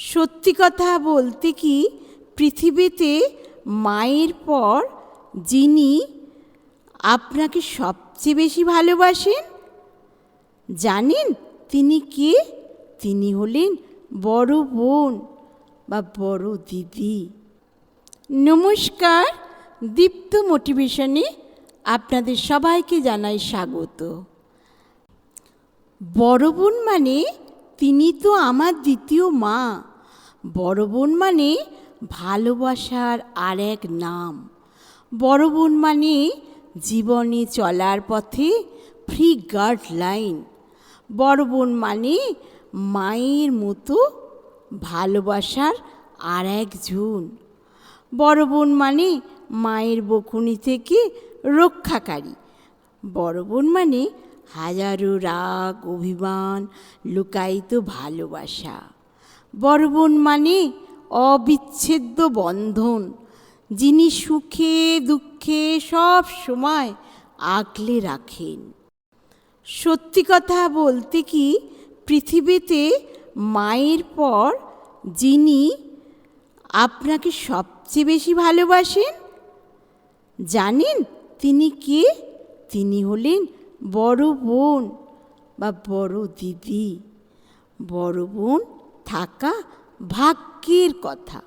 সত্যি কথা বলতে কি, পৃথিবীতে মায়ের পর যিনি আপনাকে সবচেয়ে বেশি ভালোবাসেন, জানেন তিনি কে? তিনি হলেন বড় বোন বা বড় দিদি। নমস্কার, দীপ্ত মোটিভেশনে আপনাদের সবাইকে জানাই স্বাগত। বড় বোন মানে তিনি তো আমার দ্বিতীয় মা। বড় বোন মানে ভালোবাসার আর এক নাম। বড় বোন মানে জীবনে চলার পথে ফ্রি গার্ড লাইন বড় বোন মানে মায়ের মতো ভালোবাসার আর এক একজন বড় বোন মানে মায়ের বকুনি থেকে রক্ষাকারী। বড় বোন মানে হাজারো রাগ, অভিমান, লুকায়িত ভালোবাসা। বড় বোন মানে অবিচ্ছেদ্য বন্ধন, যিনি সুখে দুঃখে সব সময় আগলে রাখেন। সত্যি কথা বলতে কি, পৃথিবীতে মায়ের পর যিনি আপনাকে সবচেয়ে বেশি ভালোবাসেন, জানেন তিনি কে? তিনি হলেন বড় বোন বা বড় দিদি। বড় বোন থাকা ভাগ্যের কথা।